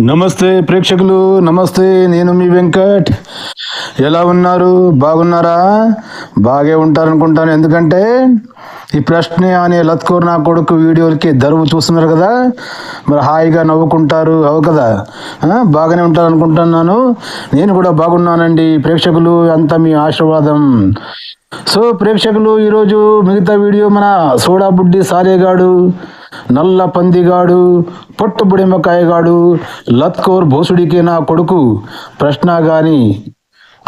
నమస్తే ప్రేక్షకులు నమస్తే నేను మీ వెంకట్. ఎలా ఉన్నారు? బాగున్నారా? బాగే ఉంటారనుకుంటాను. ఎందుకంటే ఈ ప్రశ్న అనే లత్కోర్ నా కొడుకు వీడియోలకి దరువు చూస్తున్నారు కదా? మరి హాయిగా నవ్వుకుంటారు అవు కదా? బాగానే ఉంటారు అనుకుంటున్నాను నేను కూడా బాగున్నానండి ప్రేక్షకులు అంతా మీ ఆశీర్వాదం. సో ప్రేక్షకులు ఈరోజు మిగతా వీడియో మన సోడాబుడ్డి సారేగాడు నల్ల పందిగాడు పొట్టుబుడిమకాయగాడు లత్కోర్ భోసుడికి నా కొడుకు ప్రశ్న గాని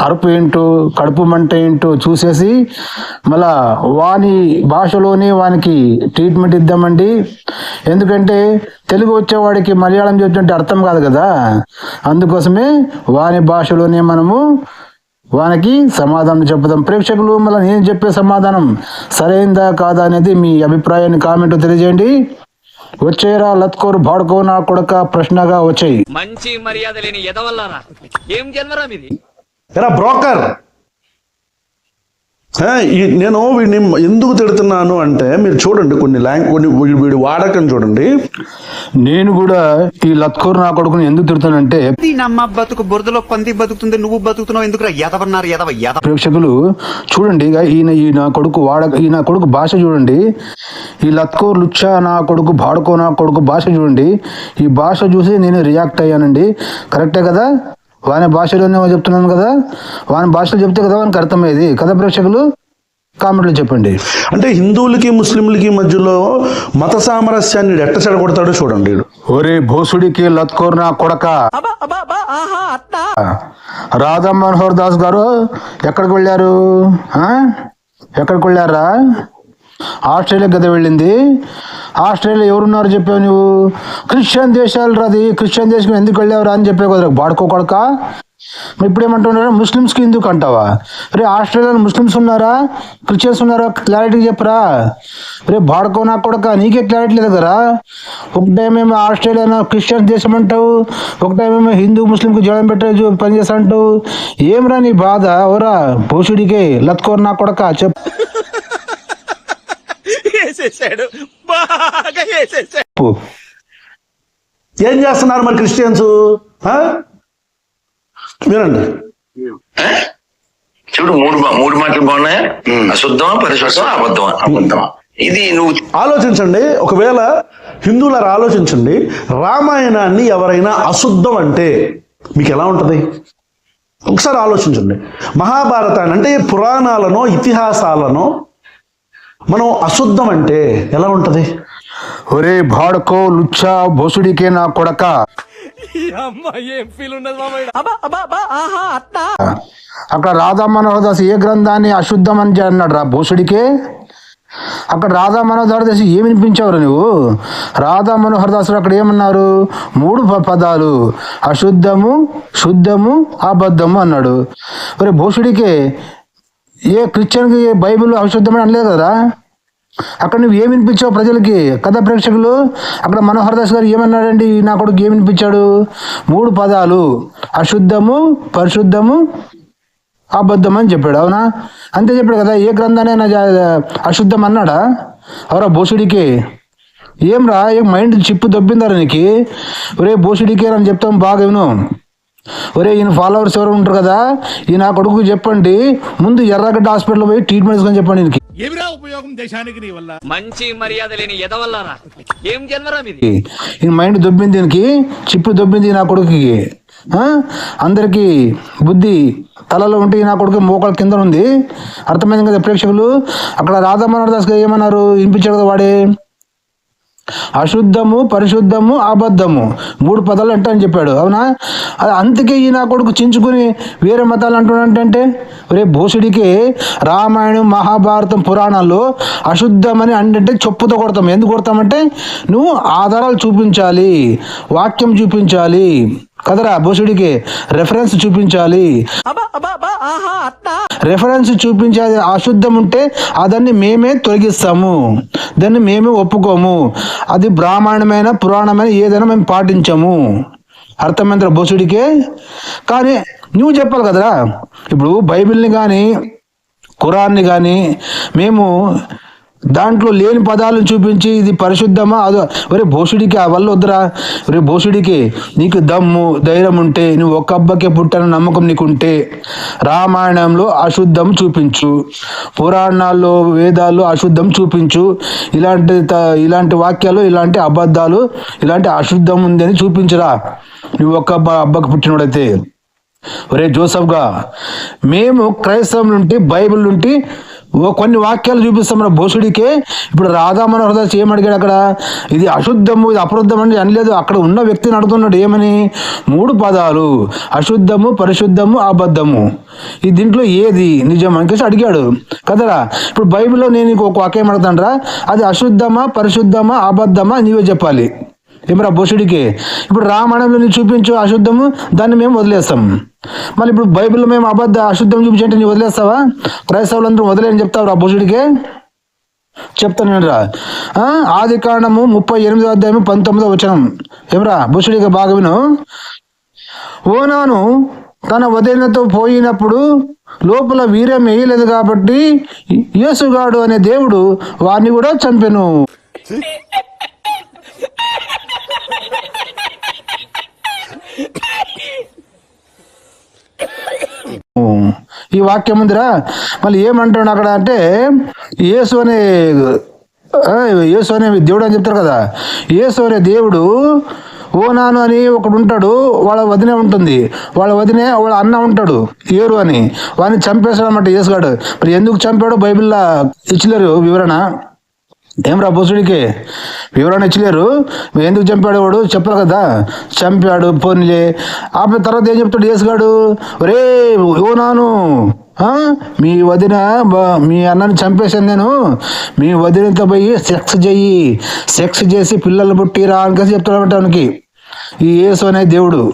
అరుపు ఏంటో కడుపు మంట ఏంటో చూసేసి మళ్ళా వాని భాషలోనే వానికి ట్రీట్మెంట్ ఇద్దామండి. ఎందుకంటే తెలుగు వచ్చేవాడికి మలయాళం చెప్తుంటే అర్థం కాదు కదా. అందుకోసమే వాని భాషలోనే మనము వానికి సమాధానం చెప్పుదాం ప్రేక్షకులు మళ్ళీ నేను చెప్పే సమాధానం సరైందా కాదా అనేది మీ అభిప్రాయాన్ని కామెంట్ తెలియజేయండి. వచ్చేరా లత్కోరు బాడుకో నా కొడక ప్రశ్నగా వచ్చాయి. మంచి మర్యాద లేని ఎదవల్లారా? ఏం జన్మరా మీది బ్రోకర్! నేను వీడిని ఎందుకు తిడుతున్నాను అంటే మీరు చూడండి కొన్ని లాంగ్ కొన్ని వీడి వాడకం చూడండి. నేను కూడా ఈ లత్కోరు నా కొడుకుని ఎందుకు తిడుతానంటే ఈ నమ్మ బతుకు బురదలో పంది బతుకుతుంది నువ్వు బతుకుతున్నావు ఎందుకురా ఎదవన్నారు ఎదవ ఎదవ. ప్రేక్షకులు చూడండి ఇక ఈయన ఈ నా కొడుకు వాడ ఈ నా కొడుకు భాష చూడండి. ఈ లత్కోర్ లుచ్చా నా కొడుకు బాడుకో నా కొడుకు భాష చూడండి. ఈ భాష చూసి నేను రియాక్ట్ అయ్యానండి. కరెక్టే కదా? వాని భాషలోనే చెప్తున్నాను కదా? వాని భాషలో చెప్తే కదా వానికి అర్థమయ్యేది. కదా ప్రేక్షకులు? కామెంట్లో చెప్పండి. అంటే హిందువులకి ముస్లింలకి మధ్యలో మత సామరస్యాన్ని ఎట్ట చెడగొడతాడో చూడండి ఒరే భోసుడికి లత్కోర్ నా కొడక. రాధా మనోహర్ దాస్ గారు ఎక్కడికి వెళ్ళారు? ఆ? ఎక్కడికి వెళ్ళారా? ఆస్ట్రేలియా కదా వెళ్ళింది. ఆస్ట్రేలియా ఎవరున్నారు చెప్పావు నువ్వు? క్రిస్టియన్ దేశాలు రాది. క్రిస్టియన్ దేశం ఎందుకు వెళ్ళావురా అని చెప్పావు కదా. బాడుకో కొడక. ఇప్పుడు ఏమంటున్నారు ముస్లిమ్స్కి ఎందుకు అంటావా? రే ఆస్ట్రేలియాలో ముస్లిమ్స్ ఉన్నారా? క్రిస్టియన్స్ ఉన్నారా? క్లారిటీ చెప్పరా. రే బాడుకో నా కొడక. నీకే క్లారిటీ లేదు కదా ఒక టైం ఏమో ఆస్ట్రేలియా క్రిస్టియన్స్ దేశం అంటావు. ఒక టైం ఏమో హిందూ ముస్లింకి జడం పెట్టే పని చేస్తా అంటావు. ఏమరా నీ బాధ? ఓరా పోషుడికే లత్కోర్ నా కొడక. చెప్పు. వేసేసాడు బాగా వేసేసాడు ఏం చేస్తున్నారు మరి క్రిస్టియన్స్? వినండి. చూడు మూడు మూడు మాటలు బాగున్నాయా? అశుద్ధమా పరిశుద్ధమా అబద్ధమా? అబద్ధమా? ఇది నువ్వు ఆలోచించండి. ఒకవేళ హిందువులారు ఆలోచించండి రామాయణాన్ని ఎవరైనా అశుద్ధం అంటే మీకు ఎలా ఉంటుంది? ఒకసారి ఆలోచించండి. మహాభారతాన్ని అంటే పురాణాలను ఇతిహాసాలను మనం అశుద్ధం అంటే ఎలా ఉంటుంది? ఒరే బాడుకో లుచ్చా భోసుడికే నా కొడక. అక్కడ రాధా మనోహర్ దాస్ ఏ గ్రంథాన్ని అశుద్ధం అని అన్నాడు రా భూషుడికే అక్కడ రాధా మనోహర్ దాస్ ఏమి వినిపించావురా నువ్వు? రాధా మనోహర్ దాసులు అక్కడ ఏమన్నారు? మూడు ప- పదాలు. అశుద్ధము శుద్ధము అబద్ధము అన్నాడు. మరి భూషుడికే ఏ క్రిస్టియన్కి బైబిల్ అవిశుద్ధమని అనలేదు కదా? అక్కడ నువ్వు ఏమి వినిపించావు ప్రజలకి? కథ ప్రేక్షకులు? అక్కడ మనోహర్ దాస్ గారు ఏమన్నాడండి? నా కొడుకు ఏమి వినిపించాడు? మూడు పదాలు. అశుద్ధము పరిశుద్ధము అబద్ధం అని చెప్పాడు. అవునా? అంతే చెప్పాడు కదా? ఏ గ్రంథానైనా అశుద్ధం అన్నాడా? అవరా భూషుడికి ఏం రా? ఏం మైండ్ చిప్పు దొబ్బిందారా నీకు? రే భూషుడికే అని చెప్తాం బాగా విను. ఒరే ఈయన ఫాలోవర్స్ ఎవరు ఉంటారు కదా? ఈ నా కొడుకు చెప్పండి ముందు ఎర్రగడ్డ హాస్పిటల్ పోయి ట్రీట్మెంట్ తీసుకొని చెప్పండి ఈయనకి. ఏమిరా ఉపయోగం దేశానికి నీ వల్ల? మంచి మర్యాద లేని ఎదవల్లారా ఏం జన్మరా మీది? ఈ మైండ్ దొబ్బింది దీనికి చిప్పు దొబ్బింది నా కొడుకుకి. ఆ? అందరికీ బుద్ధి తలలో ఉంటే ఈ నా కొడుకు మోకాళ్ళ కింద ఉంది. అర్థమైంది కదా ప్రేక్షకులు? అక్కడ రాధామోహన్ దాస్ గారు ఏమన్నారు? వినిపించాడు కదా వాడే? అశుద్ధము పరిశుద్ధము అబద్ధము. మూడు పదాలు అంటే అని చెప్పాడు. అవునా? అది అందుకే ఈ నా కొడుకు చించుకుని వేరే మతాలు అంటున్నాడంటే రే భూషుడికి రామాయణం మహాభారతం పురాణాలు అశుద్ధమని అంటే చెప్పుతో కొడతాం. ఎందుకు కొడతామంటే నువ్వు ఆధారాలు చూపించాలి వాక్యం చూపించాలి. కదరా భూషుడికి రెఫరెన్స్ చూపించాలి. రెఫరెన్స్ చూపించేది అశుద్ధం ఉంటే అదాన్ని మేమే తొలగిస్తాము. దాన్ని మేమే ఒప్పుకోము. అది బ్రాహ్మణమైన పురాణమైన ఏదైనా మేము పాటించము. అర్థమైందిరా బోసుడికే కానీ నువ్వు చెప్పాలి కదరా. ఇప్పుడు బైబిల్ని కానీ ఖురాన్ని కానీ మేము దాంట్లో లేని పదాలను చూపించి ఇది పరిశుద్ధమా? అదో ఒరే భోషుడికి ఆ వల్ల వద్దురా. ఒరే భోషుడికి నీకు దమ్ము ధైర్యం ఉంటే నువ్వు ఒక్కబ్బకే అబ్బకే నమ్మకం నీకుంటే రామాయణంలో అశుద్ధం చూపించు. పురాణాల్లో వేదాల్లో అశుద్ధం చూపించు. ఇలాంటి త- ఇలాంటి వాక్యాలు ఇలాంటి అబద్ధాలు ఇలాంటి అశుద్ధం ఉందని చూపించరా. నువ్వు ఒక్క అబ్బకు పుట్టినోడైతే. ఒరే జోసఫ్గా మేము క్రైస్తవం నుండి బైబిల్ నుండి ఓ కొన్ని వాక్యాలు చూపిస్తాం మన భోసుడికే. ఇప్పుడు రాధా మనోహర్ దాస్ ఏమడిగాడు అక్కడ? ఇది అశుద్ధము ఇది అపరుద్ధం అని అనలేదు. అక్కడ ఉన్న వ్యక్తిని అడుగుతున్నాడు ఏమని? మూడు పదాలు. అశుద్ధము పరిశుద్ధము అబద్ధము. ఈ దీంట్లో ఏది నిజం అనికేసి అడిగాడు. కదరా? ఇప్పుడు బైబిల్లో నేను ఇంకొక ఒక వాక్యం అడుగుతానరా. అది అశుద్ధమా పరిశుద్ధమా అబద్ధమా నీవే చెప్పాలి. ఏమరా బోసుడికి? ఇప్పుడు రామాయణంలో నీకు చూపించు అశుద్ధము దాన్ని మేము వదిలేస్తాం. మళ్ళీ ఇప్పుడు బైబిల్లో మేము అబద్ధ అశుద్ధం చూపించంటే నీ వదిలేస్తావా? క్రైస్తవులందరూ వదిలేని చెప్తావు రా బోసుడికి? చెప్తాను రా ఆది కాండము ముప్పై ఎనిమిదో అధ్యాయం పంతొమ్మిదో వచనం. ఏమరా బుషుడికి బాగా విను. ఓనాను తన వదినతో పోయినప్పుడు లోపల వీర్యం వేయలేదు కాబట్టి యేసుగాడు అనే దేవుడు వారిని కూడా చంపెను. ఈ వాక్యం ఉందిరా? మళ్ళీ ఏమంటాడు అక్కడ అంటే యేసు అనే యేసు అనే దేవుడు అని చెప్తారు కదా. యేసు అనే దేవుడు ఓనాను అని ఒకడు ఉంటాడు వాళ్ళ వదినే ఉంటుంది. వాళ్ళ వదినే వాళ్ళ అన్న ఉంటాడు ఏరు అని. వాడిని చంపేశాడు అనమాట యేసుగాడు. మరి ఎందుకు చంపాడో బైబిల్లో ఇచ్చలేరు వివరణ? ఏం రా వివరణ ఇచ్చలేరు? మరి ఎందుకు చంపాడు వాడు? చెప్పరు కదా. చంపాడు పోనీలే. ఆ తర్వాత ఏం చెప్తాడు యేసుగాడు? ఒరే ఓనాను మీ వదిన బ- మీ అన్నని చంపేశాను నేను. మీ వదినతో పోయి సెక్స్ చెయ్యి. సెక్స్ చేసి పిల్లలు పుట్టిరా అని చెప్తాడు వానికి ఈ యేసు అనే దేవుడు.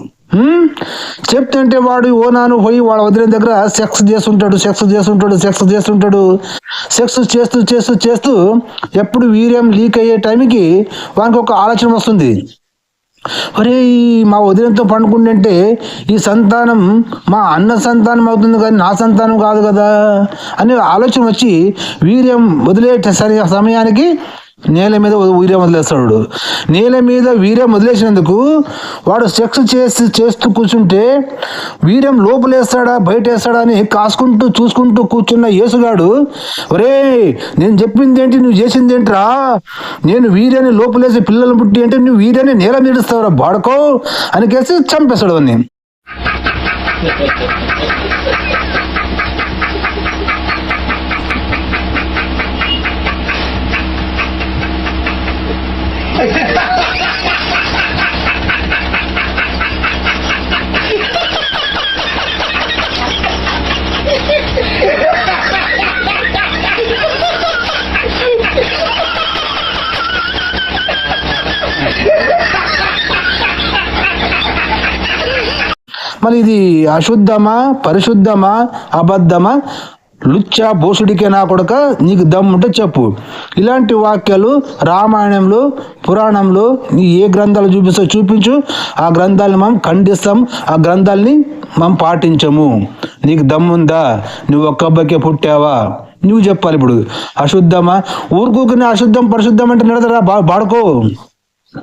చెప్తుంటే వాడు ఓనాను పోయి వాడు వదిలిన దగ్గర సెక్స్ చేస్తుంటాడు సెక్స్ చేస్తుంటాడు సెక్స్ చేస్తుంటాడు సెక్స్ చేస్తూ చేస్తూ చేస్తూ ఎప్పుడు వీర్యం లీక్ అయ్యే టైంకి వానికి ఒక ఆలోచన వస్తుంది. ఒరే మా వదినతో పండుకుంటుంటే ఈ సంతానం మా అన్న సంతానం అవుతుంది కానీ నా సంతానం కాదు కదా అనే ఆలోచన వచ్చి వీర్యం వదిలే సరి సమయానికి నేల మీద వీర్యం వదిలేస్తాడు నేల మీద వీర్యం వదిలేసినందుకు వాడు సెక్స్ చేసి చేస్తూ కూర్చుంటే వీర్యం లోపలేస్తాడా బయట వేస్తాడా అని కాసుకుంటూ చూసుకుంటూ కూర్చున్న యేసుగాడు ఒరే నేను చెప్పింది ఏంటి నువ్వు చేసింది ఏంట్రా నేను వీర్యాన్ని లోపలేసి పిల్లలు పుట్టి అంటే నువ్వు వీర్యాన్ని నేల మీడుస్తావురా బాడకో అని కేసి చంపేస్తాడు అని మరి ఇది అశుద్ధమా పరిశుద్ధమా అబద్ధమా? లుచ్చా బోసుడికే నా కొడక నీకు దమ్ముంటే చెప్పు. ఇలాంటి వాక్యాలు రామాయణంలో పురాణంలో నీ ఏ గ్రంథాలు చూపిస్తో చూపించు. ఆ గ్రంథాలను మనం ఖండిస్తాం ఆ గ్రంథాలని మనం పాటించము. నీకు దమ్ముందా నువ్వు ఒక్క అబ్బాయికే పుట్టావా? నువ్వు చెప్పాలి ఇప్పుడు. అశుద్ధమా? ఊరుకూకుని అశుద్ధం పరిశుద్ధం అంటే నిడదరా బా బాడుకో.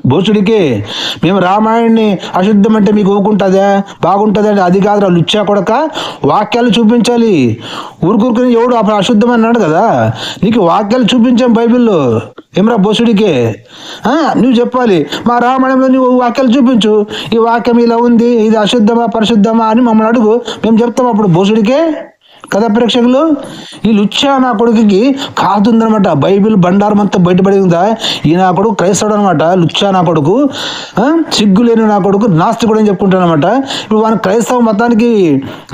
భోసుడికి మేము రామాయణ్ణి అశుద్ధం అంటే మీకు ఊకుంటుందా? బాగుంటుందా అంటే అది కాదురా లుచ్చా కొడక వాక్యాలు చూపించాలి. ఊరుకూరుకుని ఎవడు అప్పుడు అశుద్ధం అన్నాడు కదా? నీకు వాక్యాలు చూపించాం బైబిల్లో. ఏమరా బోసుడికి నువ్వు చెప్పాలి. మా రామాయణంలో నువ్వు వాక్యాలు చూపించు. ఈ వాక్యం ఇలా ఉంది ఇది అశుద్ధమా పరిశుద్ధమా అని మమ్మల్ని అడుగు. మేము చెప్తాం అప్పుడు బోసుడికే కదా ప్రేక్షకులు? ఈ లుచ్చా నా కొడుకుకి కాదుందనమాట బైబిల్ బండారం అంతా బయటపడిందా ఈ నా కొడుకు క్రైస్తవుడు అనమాట లుచ్చా నా కొడుకు సిగ్గు లేని నా కొడుకు నాస్తికుడు అని చెప్పుకుంటానమాట ఇప్పుడు వాళ్ళ క్రైస్తవ మతానికి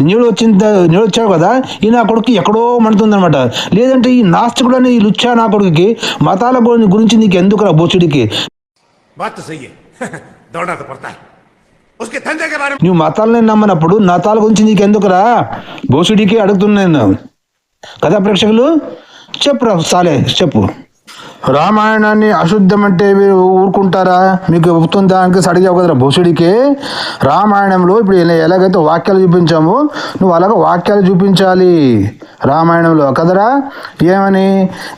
నీళ్ళు వచ్చింది నీళ్ళు వచ్చావు కదా ఈ నా కొడుకు ఎక్కడో మండుతుందనమాట లేదంటే ఈ నాస్తికుడు అని ఈ లుచ్చా నా కొడుకుకి మతాల గురించి నీకు ఎందుకు రా బోచుడికి బాత్ సయ్యే పడతాయి నువ్వు మతాలని నమ్మనప్పుడు నతాల గురించి నీకు ఎందుకురా బోసుడికి అడుగుతున్నాను కదా ప్రేక్షకులు? చెప్పురా సాలే చెప్పు. రామాయణాన్ని అశుద్ధం అంటే మీరు ఊరుకుంటారా? మీకు చెప్తున్న దానికి అడిగావు కదరా భూసుడికి రామాయణంలో ఇప్పుడు ఎలా- ఎలాగైతే వాక్యాలు చూపించామో నువ్వు అలాగ వాక్యాలు చూపించాలి రామాయణంలో. కదరా? ఏమని?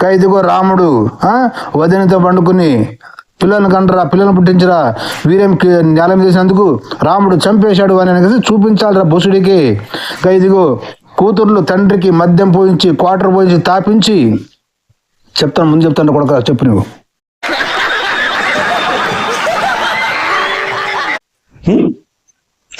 "కా ఇదిగో రాముడు ఆ, వదినతో పండుకుని పిల్లలను కంటరా పిల్లలను పుట్టించరా? వీరేం న్యాయం చేసినందుకు రాముడు చంపేశాడు అని అనేసి చూపించాలిరా బుసుడికి. ఇదిగో కూతుర్లు తండ్రికి మద్యం పోయించి క్వార్టర్ పోయించి తాపించి. చెప్తాను ముందు చెప్తాను కొడుక చెప్పు నువ్వు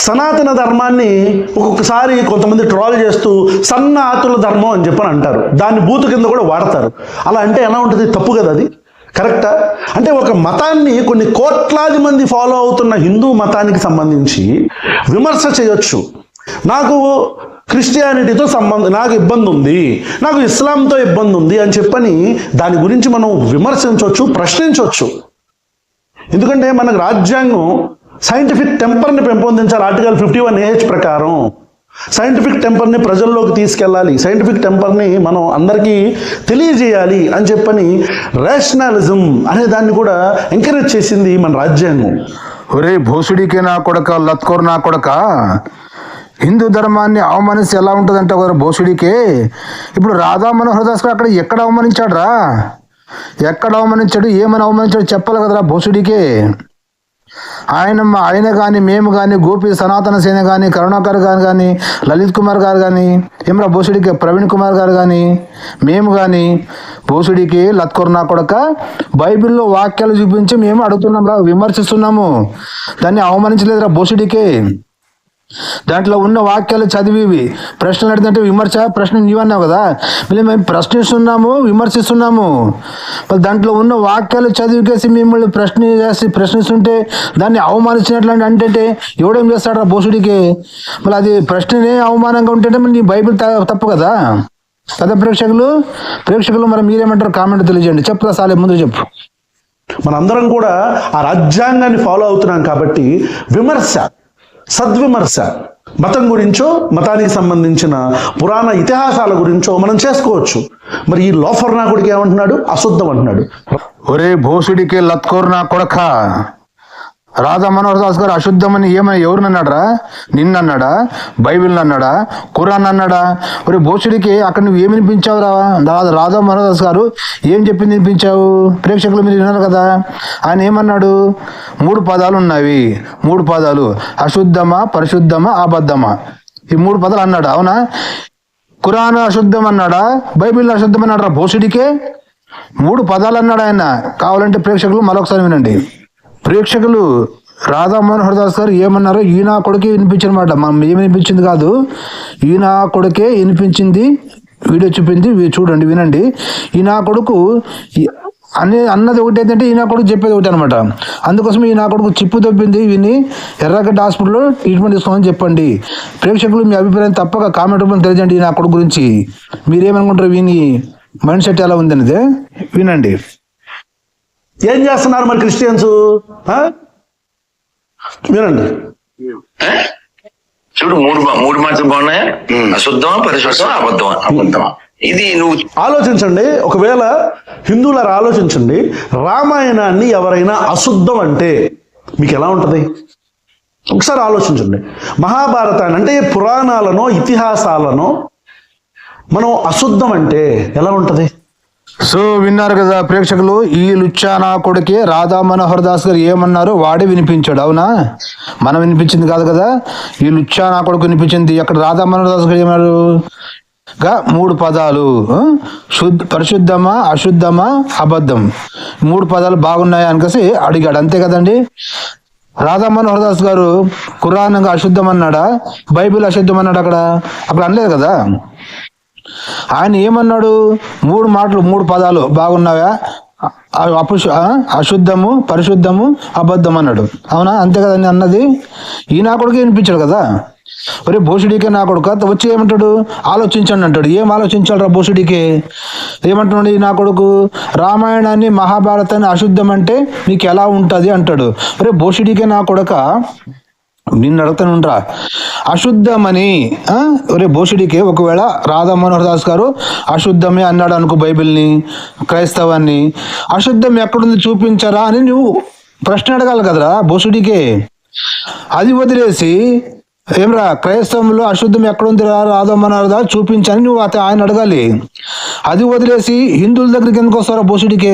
సనాతన ధర్మాన్ని ఒక్కొక్కసారి కొంతమంది ట్రాల్ చేస్తూ సన్నాతుల ధర్మం అని చెప్పని అంటారు. దాన్ని బూతు కింద కూడా వాడతారు. అలా అంటే ఎలా ఉంటుంది? తప్పు కదా అది. కరెక్టా? అంటే ఒక మతాన్ని కొన్ని కోట్లాది మంది ఫాలో అవుతున్న హిందూ మతానికి సంబంధించి విమర్శ చేయొచ్చు. నాకు క్రిస్టియానిటీతో సంబంధం నాకు ఇబ్బంది ఉంది నాకు ఇస్లాంతో ఇబ్బంది ఉంది అని చెప్పని దాని గురించి మనం విమర్శించవచ్చు ప్రశ్నించవచ్చు ఎందుకంటే మనకు రాజ్యాంగం సైంటిఫిక్ టెంపర్ని పెంపొందించాలి. ఆర్టికల్ ఫిఫ్టీ వన్ ఏహెచ్ ప్రకారం సైంటిఫిక్ టెంపర్ని ప్రజల్లోకి తీసుకెళ్ళాలి. సైంటిఫిక్ టెంపర్ని మనం అందరికీ తెలియజేయాలి అని చెప్పని రేషనలిజం అనే దాన్ని కూడా ఎంకరేజ్ చేసింది మన రాజ్యాంగం. ఒరే భోసుడికి నా కొడక లత్కోర్ నా కొడక? హిందూ ధర్మాన్ని అవమానిస్తే ఎలా ఉంటుందంటే ఒకరు భోసుడికే? ఇప్పుడు రాధా మనోహర్ దాస్ అక్కడ ఎక్కడ అవమానించాడు రా ఎక్కడ అవమానించాడు ఏమని అవమానించాడు చెప్పాలి కదరా భోసుడికే? ఆయన ఆయన కానీ మేము కానీ గోపి సనాతన సేన కానీ కరుణాకర్ గారు కానీ లలిత్ కుమార్ గారు కానీ ఏమరా భూసుడికి ప్రవీణ్ కుమార్ గారు కానీ మేము కానీ భూసుడికి లత్కూర్ నా కొడక బైబిల్లో వాక్యాలు చూపించి మేము అడుగుతున్నాం రా విమర్శిస్తున్నాము. దాన్ని అవమానించలేదురా భూసుడికి. దాంట్లో ఉన్న వాక్యాలు చదివివి. ప్రశ్నలు అడిగితే విమర్శ ప్రశ్న నీవన్నావు కదా. మళ్ళీ మేము ప్రశ్నిస్తున్నాము విమర్శిస్తున్నాము. దాంట్లో ఉన్న వాక్యాలు చదివికేసి మిమ్మల్ని ప్రశ్న చేసి ప్రశ్నిస్తుంటే దాన్ని అవమానించినట్లంటే అంటే ఎవడేం చేస్తాడు రా బోసుడికి? మళ్ళీ అది ప్రశ్ననే అవమానంగా ఉంటే నీ బైబిల్ తప్పు కదా. కదా ప్రేక్షకులు? ప్రేక్షకులు మరి మీరేమంటారు? కామెంట్ తెలియజేయండి. చెప్పురా సాలే ముందు చెప్పు. మనందరం కూడా ఆ రాజ్యాంగాన్ని ఫాలో అవుతున్నాం కాబట్టి విమర్శ. సద్విమర్శ. మతం గురించో మతానికి సంబంధించిన పురాణ ఇతిహాసాల గురించో మనం చేసుకోవచ్చు. మరి ఈ లోఫర్ నాకుడికి ఏమంటున్నాడు? అశుద్ధం అంటున్నాడు. ఒరే భోసుడికి లత్కోర్ నా కొడక. రాధా మనోహర్ దాస్ గారు అశుద్ధమని ఏమని ఎవరిని అన్నాడా నిన్నన్నాడా? బైబిల్ అన్నాడా ఖురాన్ అన్నాడా ఒరే భోసుడికి అక్కడ నువ్వు ఏమి వినిపించావు రా రాధా మనోహర్ దాస్ గారు ఏం చెప్పింది వినిపించావు? ప్రేక్షకులు మీరు విన్నారు కదా. ఆయన ఏమన్నాడు? మూడు పదాలు ఉన్నవి. మూడు పదాలు. అశుద్ధమా పరిశుద్ధమా అబద్ధమా? ఈ మూడు పదాలు అన్నాడు? అవునా? ఖురాన్ అశుద్ధం అన్నాడా బైబిల్ అశుద్ధం రా భోసుడికే? మూడు పదాలు అన్నాడు ఆయన. కావాలంటే ప్రేక్షకులు మరొకసారి వినండి. ప్రేక్షకులు రాధా మనోహర్ దాస్ గారు ఏమన్నారో ఈయన కొడుకే వినిపించనమాట. మనం ఏమి వినిపించింది కాదు. ఈయన కొడుకే వినిపించింది వీడియో చూపింది చూడండి వినండి. ఈయన కొడుకు ఈ- అనే అన్నది ఒకటి ఏంటంటే ఈయన కొడుకు చెప్పేది ఒకటి అనమాట అందుకోసం ఈయన కొడుకు చిప్పు తప్పింది విని ఎర్రగడ్డ హాస్పిటల్లో ట్రీట్మెంట్ తీసుకోమని చెప్పండి. ప్రేక్షకులు మీ అభిప్రాయం తప్పక కామెంట్ రూపంలో తెలియజండి ఈయన కొడుకు గురించి. మీరేమనుకుంటారు వీని మైండ్ సెట్ ఎలా ఉంది అనేది వినండి. ఏం చేస్తున్నారు మరి క్రిస్టియన్స్? వినండి? చూడు మూడు మూడు మాటలు బాగున్నాయా? అశుద్ధమా పరిశుద్ధమా అబద్ధమా? అబద్ధమా? ఇది నువ్వు ఆలోచించండి. ఒకవేళ హిందువులారు ఆలోచించండి రామాయణాన్ని ఎవరైనా అశుద్ధం అంటే మీకు ఎలా ఉంటుంది? ఒకసారి ఆలోచించండి. మహాభారతాన్ని అంటే పురాణాలను ఇతిహాసాలను మనం అశుద్ధం అంటే ఎలా ఉంటుంది? సో విన్నారు కదా ప్రేక్షకులు ఈ లుచ్చానా కొడుకే రాధా మనోహర్ దాస్ గారు ఏమన్నారు వాడే వినిపించాడు అవునా? మనం వినిపించింది కాదు కదా? ఈ లుచ్చానా కొడుకు వినిపించింది. అక్కడ రాధా మనోహర్ దాస్ గారు ఏమన్నారు? గా మూడు పదాలు శుద్ధ పరిశుద్ధమా అశుద్ధమా అబద్ధం. మూడు పదాలు బాగున్నాయా అనికేసి అడిగాడు. అంతే కదండి? రాధా మనోహర్ దాస్ గారు కురానంగా అశుద్ధం అన్నాడా బైబిల్ అశుద్ధం అన్నాడు అక్కడ? అక్కడ అనలేదు కదా? ఆయన ఏమన్నాడు? మూడు మాటలు మూడు పదాలు బాగున్నావా? అ- అశుద్ధము పరిశుద్ధము అబద్ధం అన్నాడు. అవునా? అంతే కదండి అన్నది? ఈ నా కొడుకు వినిపించాడు కదా? ఒరే భూషుడికే నా కొడుకు? వచ్చి ఏమంటాడు? ఆలోచించండి అంటాడు. ఏం ఆలోచించాలరా భూషుడికే ఏమంటున్నాడు ఈ నా కొడుకు? రామాయణాన్ని మహాభారతాన్ని అశుద్ధం అంటే నీకు ఎలా ఉంటుంది అంటాడు. ఒరే భూషుడికే నా కొడుక? నిన్ను అడుగుతానుండ్రా. అశుద్ధమని ఒరే భోషుడికి ఒకవేళ రాధా మనోహర్ దాస్ గారు అశుద్ధమే అన్నాడు అనుకో బైబిల్ని క్రైస్తవాన్ని. అశుద్ధం ఎక్కడుంది చూపించరా అని నువ్వు ప్రశ్న అడగాలి కదరా భోషుడికే అది వదిలేసి ఏమ్రా క్రైస్తవంలో అశుద్ధం ఎక్కడుంది రా రాధా మనోహర్ దాస్ చూపించని నువ్వు అతను ఆయన అడగాలి. అది వదిలేసి హిందువుల దగ్గరికి ఎందుకు వస్తారా భోషుడికే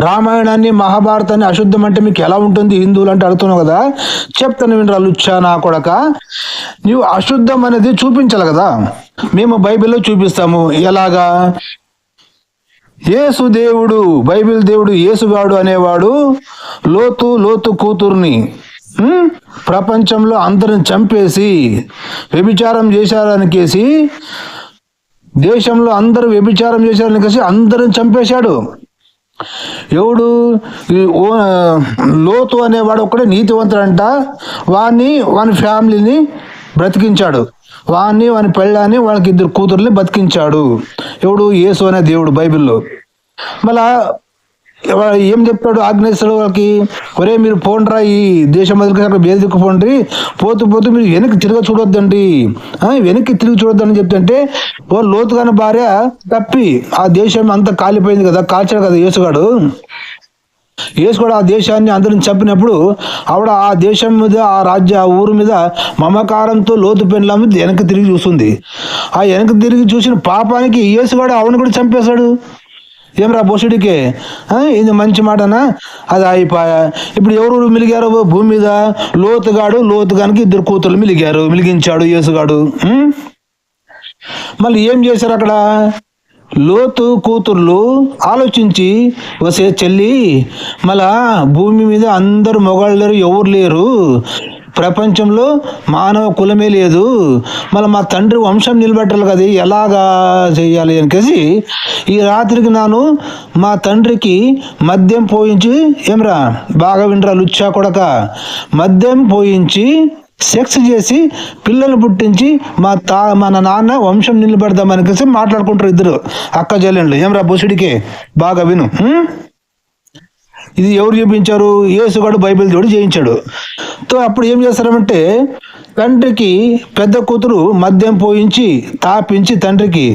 రామాయణాన్ని మహాభారతాన్ని అశుద్ధం అంటే మీకు ఎలా ఉంటుంది? హిందువులు అంటే అడుగుతున్నావు కదా. చెప్తాను వినరా లుచ్చా నా కొడక. నువ్వు అశుద్ధం అనేది చూపించాలి కదా. మేము బైబిల్లో చూపిస్తాము. ఎలాగా? యేసు దేవుడు బైబిల్ దేవుడు యేసుగాడు అనేవాడు లోతు లోతు కూతుర్ని ప్రపంచంలో అందరిని చంపేసి వ్యభిచారం చేశారనికేసి దేశంలో అందరూ వ్యభిచారం చేశారనికేసి అందరిని చంపేశాడు. ఎవడు? ఓ- లోతు అనేవాడు ఒక్కడే నీతివంతుడంట. వాడిని వాని ఫ్యామిలీని బ్రతికించాడు. వాడిని వాని పెళ్ళాన్ని వాళ్ళకి ఇద్దరు కూతుర్ని బతికించాడు. ఎవడు? యేసు అనే దేవుడు బైబిల్లో. మళ్ళా ఏం చెప్పాడు ఆగ్నేశ్వరుడు వాళ్ళకి ఒరే మీరు పోండ్రా ఈ దేశం మొదలుకి అక్కడ బేదిక్కు పోండి పోతూ పోతూ మీరు వెనక్కి తిరగ చూడొద్దండి. వెనక్కి తిరిగి చూడొద్దని చెప్తుంటే ఓ లోతుగాని భార్య తప్పి ఆ దేశం అంతా కాలిపోయింది కదా కాల్చాడు కదా యేసుగాడు. యేసు కూడా ఆ దేశాన్ని అందరిని చంపినప్పుడు ఆవిడ ఆ దేశం మీద ఆ రాజ్య ఆ ఊరు మీద మమకారంతో లోతు పెండ్ల మీద వెనక్కి తిరిగి చూస్తుంది. ఆ వెనక్కి తిరిగి చూసిన పాపానికి యేసు కూడా ఆవిడని కూడా చంపేశాడు. ఏమరా రా ఆ, ఇది మంచి మాటనా? అది అయిపోయా ఇప్పుడు ఎవరు మిలిగారు? భూమి మీద లోతుగాడు లోతుగానికి ఇద్దరు కూతురు మిలిగారు మిలిగించాడు యేసుగాడు. మళ్ళీ ఏం చేశారు అక్కడ? లోతు కూతుర్లు ఆలోచించి వసే చెల్లి మళ్ళా భూమి మీద అందరు మొగాళ్ళు లేరు ఎవరు లేరు? ప్రపంచంలో మానవ కులమే లేదు. మళ్ళీ మా తండ్రి వంశం నిలబెట్టాలి కదా ఎలాగా చేయాలి అనికేసి ఈ రాత్రికి నాను మా తండ్రికి మద్యం పోయించి ఏమ్రా బాగా వినరా లుచ్చా కొడక మద్యం పోయించి సెక్స్ చేసి పిల్లలు పుట్టించి మా తా మన నాన్న వంశం నిలబెడదామనికేసి మాట్లాడుకుంటారు ఇద్దరు అక్క చెల్లెళ్ళు. ఏమరా బుసుడికే బాగా విను ఇది ఎవరు చూపించారు? యేసుగాడు బైబిల్ దేవుడు చేయించాడు తో అప్పుడు ఏం చేస్తారంటే తండ్రికి పెద్ద కూతురు మద్యం పోయించి తాపించి తండ్రికి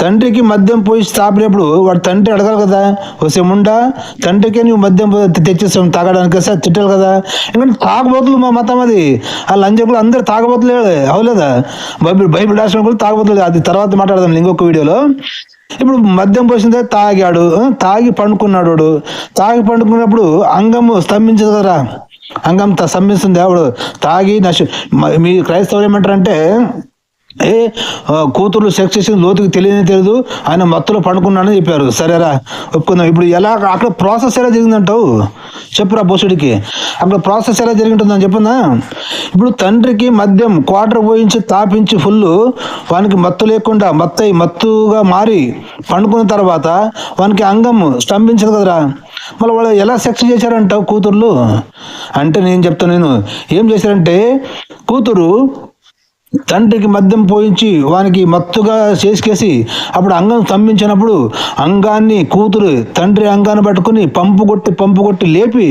తండ్రికి మద్యం పోయించి తాపినప్పుడు వాడు తండ్రి అడగాలి కదా వసే ముండా తండ్రికే నువ్వు మద్యం తెచ్చేస్తాం తాగడానికి సార్ తిట్టాలి కదా. ఎందుకంటే తాగబోతులు మా మతం అది. ఆ లంజకులు అందరు తాగబోతులే అవలేదా? బైబిల్ బైబిల్ రాసిన కూడా తాగబోతులేదు అది తర్వాత మాట్లాడదాం ఇంకొక వీడియోలో. ఇప్పుడు మద్యం పోసిన తర్వాత తాగాడు తాగి పండుకున్నాడు వాడు. తాగి పండుకున్నప్పుడు అంగము స్తంభించదు కదా అంగం స్తంభిస్తుంది ఎవడు తాగి నశ మీ క్రైస్తవులు ఏమంటారంటే ఏ కూతురు సెక్స్ చేసిన లోతుకి తెలియని తెలియదు ఆయన మత్తులో పండుకున్నాడని చెప్పారు. సరేరా ఒప్పుకుందాం. ఇప్పుడు ఎలా అక్కడ ప్రాసెస్ ఎలా జరిగిందంటావు? చెప్పురా బోసుడికి. అక్కడ ప్రాసెస్ ఎలా జరిగింటుందని చెప్పుందా ఇప్పుడు తండ్రికి మద్యం క్వార్టర్ పోయించి తాపించి ఫుల్ వానికి మత్తు లేకుండా మత్తయి మత్తుగా మారి పండుకున్న తర్వాత వానికి అంగం స్తంభించదు కదరా. మళ్ళీ వాళ్ళు ఎలా సెక్స్ చేశారంటావు కూతుర్లు? అంటే నేను చెప్తాను నేను. ఏం చేశారంటే కూతురు తండ్రికి మద్యం పోయించి వానికి మత్తుగా చేసుకేసి అప్పుడు అంగం స్తంభించినప్పుడు అంగాన్ని కూతురు తండ్రి అంగాన్ని పట్టుకుని పంపు కొట్టి పంపు కొట్టి లేపి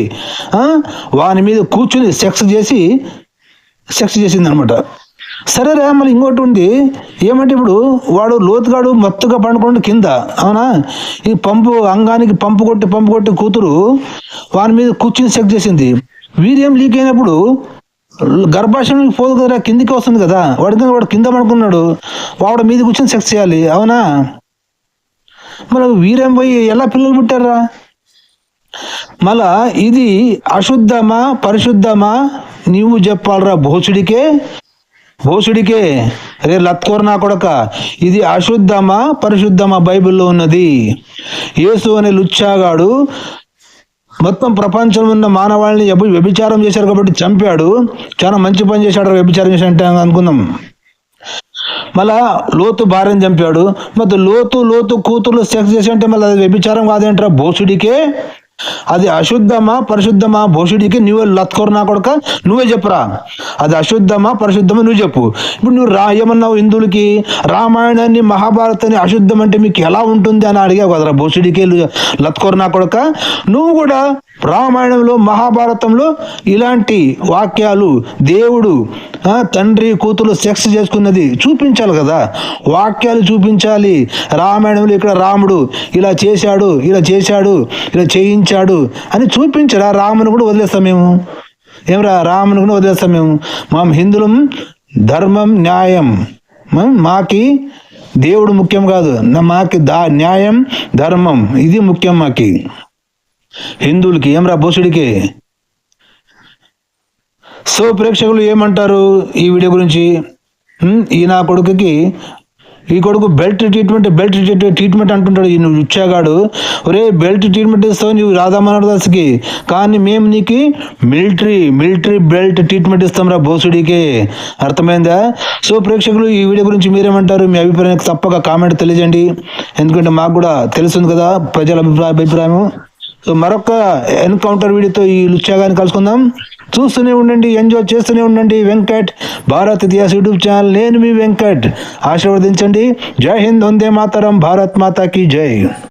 వాని మీద కూర్చుని సెక్స్ చేసి సెక్స్ చేసింది అనమాట సరేరా మళ్ళీ ఇంకోటి ఉంది. ఏమంటే ఇప్పుడు వాడు లోతుగాడు మత్తుగా పండుకోండి కింద. అవునా? ఈ పంపు అంగానికి పంపు కొట్టి పంపు కొట్టి కూతురు వాని మీద కూర్చుని సెక్స్ చేసింది. వీర్యం లీక్ అయినప్పుడు గర్భాశయం పోదు కదా కిందికి వస్తుంది కదా. వాడి వాడు కింద పడుకున్నాడు? వాడు మీద కూర్చొని సెక్స్ చేయాలి అవునా? మరి వీరేం పోయి ఎలా పిల్లలు పుట్టారా మళ్ళా ఇది అశుద్ధమా పరిశుద్ధమా? నీవు చెప్పాలరా భోసుడికే భోసుడికే. రే లత్కోర్ నా కొడక ఇది అశుద్ధమా పరిశుద్ధమా బైబిల్లో ఉన్నది? యేసు అనే లుచ్చాగాడు మొత్తం ప్రపంచంలో ఉన్న మానవాళిని ఎప్పుడు వ్యభిచారం చేశారు కాబట్టి చంపాడు. చాలా మంచి పని చేశాడు వ్యభిచారం చేశాడంటే అనుకుందాం. మళ్ళా లోతు భార్యను చంపాడు. మరి లోతు లోతు కూతురు సెక్స్ చేసి అంటే మళ్ళీ అది వ్యభిచారం కాదేంట్రా భోసుడికే అది అశుద్ధమా పరిశుద్ధమా? భోషుడికి నువ్వే లత్కోరు నా కొడక నువ్వే చెప్పురా. అది అశుద్ధమా పరిశుద్ధమా నువ్వు చెప్పు. ఇప్పుడు నువ్వు రా ఏమన్నావు హిందువులకి? రామాయణాన్ని మహాభారతాన్ని అశుద్ధం అంటే మీకు ఎలా ఉంటుంది అని అడిగావు కదరా భోషుడికి లత్కోరు నా కొడక? నువ్వు కూడా రామాయణంలో మహాభారతంలో ఇలాంటి వాక్యాలు దేవుడు తండ్రి కూతురు సెక్స్ చేసుకున్నది చూపించాలి కదా. వాక్యాలు చూపించాలి. రామాయణంలో ఇక్కడ రాముడు ఇలా చేశాడు ఇలా చేశాడు ఇలా చేయించాడు అని చూపించరా? రాముని కూడా వదిలేస్తాం మేము. ఏమరా? రాముని కూడా వదిలేస్తాం మేము. మా హిందులం ధర్మం న్యాయం. మాకి దేవుడు ముఖ్యం కాదు. మాకి దా న్యాయం ధర్మం ఇది ముఖ్యం మాకి. హిందువులకి ఏమరా బోసుడికి సో ప్రేక్షకులు ఏమంటారు ఈ వీడియో గురించి? ఈ నా కొడుకుకి ఈ కొడుకు బెల్ట్ ట్రీట్మెంట్ బెల్ట్ ట్రీట్మెంట్ అంటుంటాడు ఈ నువ్వు ఇచ్చాగాడు ఒరే బెల్ట్ ట్రీట్మెంట్ ఇస్తావు నువ్వు రాధామోహన్ దాస్కి కానీ మేము నీకు మిలిటరీ మిలిటరీ బెల్ట్ ట్రీట్మెంట్ ఇస్తాం రా బోసుడికి అర్థమైందా? సో ప్రేక్షకులు ఈ వీడియో గురించి మీరేమంటారు? మీ అభిప్రాయం తప్పక కామెంట్ తెలియజేయండి. ఎందుకంటే మాకు కూడా తెలుస్తుంది కదా ప్రజల అభిప్రాయ అభిప్రాయం సో మరొక ఎన్కౌంటర్ వీడియోతో ఈ లుచ్చాగాని కలుసుకుందాం. చూస్తూనే ఉండండి ఎంజాయ్ చేస్తూనే ఉండండి వెంకట్ భారత్ ఇతిహాస్ యూట్యూబ్ ఛానల్. నేను మీ వెంకట్. ఆశీర్వదించండి. జై హింద్ వందే మాతరం. భారత్ మాతాకి జై.